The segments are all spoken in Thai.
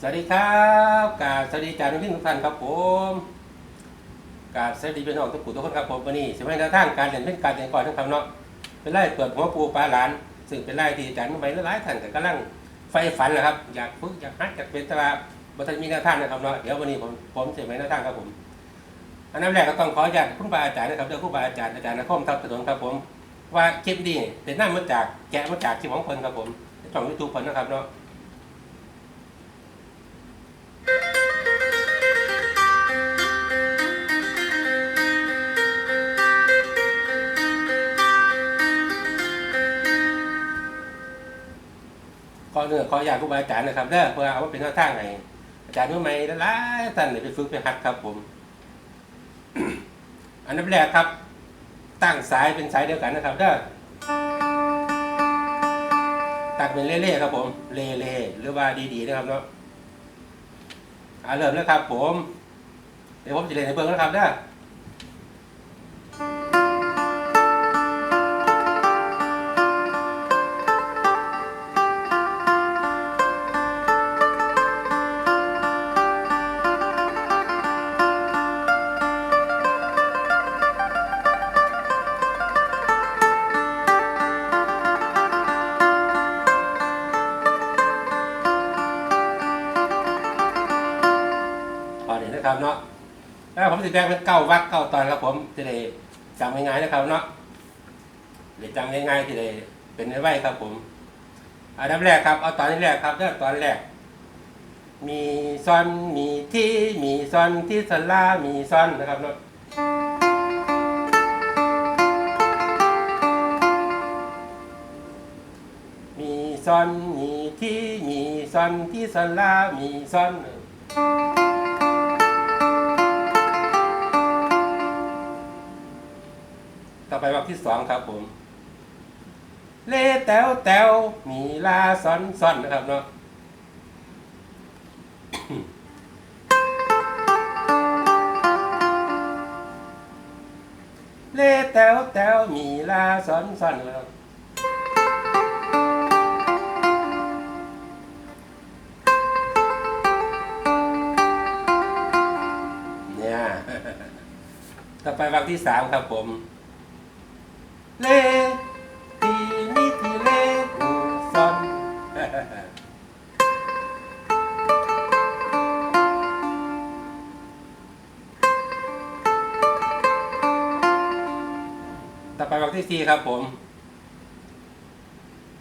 สวัสดีครับกาบสวัสดีอาจารย์ทุกท่านครับผมกาบสวัสดีพี่น้องทุกผู้ทุกคนครับผมวันนี้สมัยน้าทางการเรียนเป็นการเรียนก่อนทั้งคำเนาะเป็นไล่เปิดหัวปูปลาหลาน ซึ่งเป็นไล่ที่อาจารย์มื่อไหร่หลายท่านก็กำลังไฟฝันนะครับ อยากฝึกอยากฮัดอยากเป็นตว่าบัทันมีน้าทางนะครับเนาะเดี๋ยววันนี้ผมผมจะไม่หน้าทางครับผมอันดับแรกก็ต้องขออนุญาตคุณบาอาจารย์นะครับเจ้าคุณบาอาจารย์อาจารย์นครทัพถนนครับผมว่าคลิปนี้เป็นหน้ามาจากแกะมาจากคลิปของคนครับผมช่องยูทูบคนนะครับเนาะ เนื้อขออยากครูบาอาจารย์นะครับเด้อเพื่อเอาไว้เป็นแนวทางให้อาจารย์มือใหม่หลายๆท่านได้ไปฝึกไปหัดครับผม อันดับแรกครับ ตั้งสายเป็นสายเดียวกันนะครับเด้อตัดเป็นเล่ๆครับผม เล่ๆหรือว่าดีๆนะครับเนาะอ่าเริ่มแล้วครับ ผม เดี๋ยวผมจะเล่นในเบื้องนะครับเด้อ นะครับเนาะแล้วผมจะแบ่งเป็นเก้าวักเก้าตอนครับผมจะได้จำง่ายๆนะครับเนาะเดี๋ยวจำง่ายๆที่ได้เป็นไว้ครับผมอันดับแรกครับเอาตอนแรกครับเริ่มตอนแรก มีซอนมีที่มีซอนที่สลามีซอนนะครับเนาะมีซอนมีที่มีซอนที่สลามีซอน ต่อไปวักที่สองครับผม เลแตวแตวมีลาซ้อนซ้อนนะครับเนาะเลแตวแตวมีลาซ้อนซ้อนนะครับเนี่ยต่อไปวักที่สามครับผม ต่อไปวักที่สี่ครับผม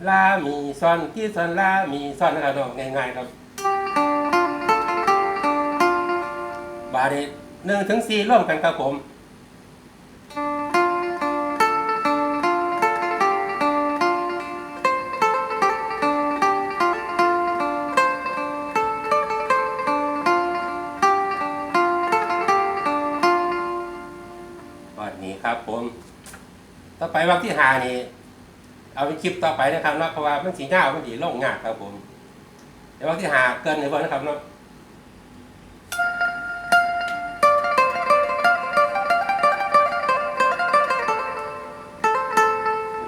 ลา มีซอนที่ซอนลา มีซอนนะครับน้องง่ายๆครับ บาดนี้หนึ่งถึงสี่ร่วมกันครับผม ต่อไปวันที่หานี่เอาเป็นคลิปต่อไปนะครับเนาะเพราะว่ามันสีหน้ามันดีล่งงากครับผมเดี๋ยววันที่หาเกินในวันนะครับเนาะ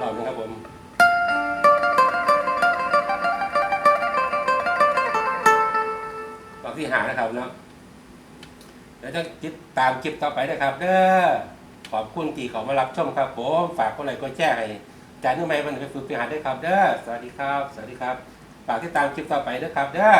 รอบนึงครับผมรอบที่หานะครับเนาะเดี๋ยวจะติดตามคลิปต่อไปนะครับ เด้อ ขอบคุณที่เขามารับชมครับผมฝากคนไหนก็แจ้งให้อาจารย์นุ่มไม้มันไปฝึกไปหาด้วยครับเด้อสวัสดีครับ สวัสดีครับ ฝากติดตามคลิปต่อไปด้วยครับเด้อ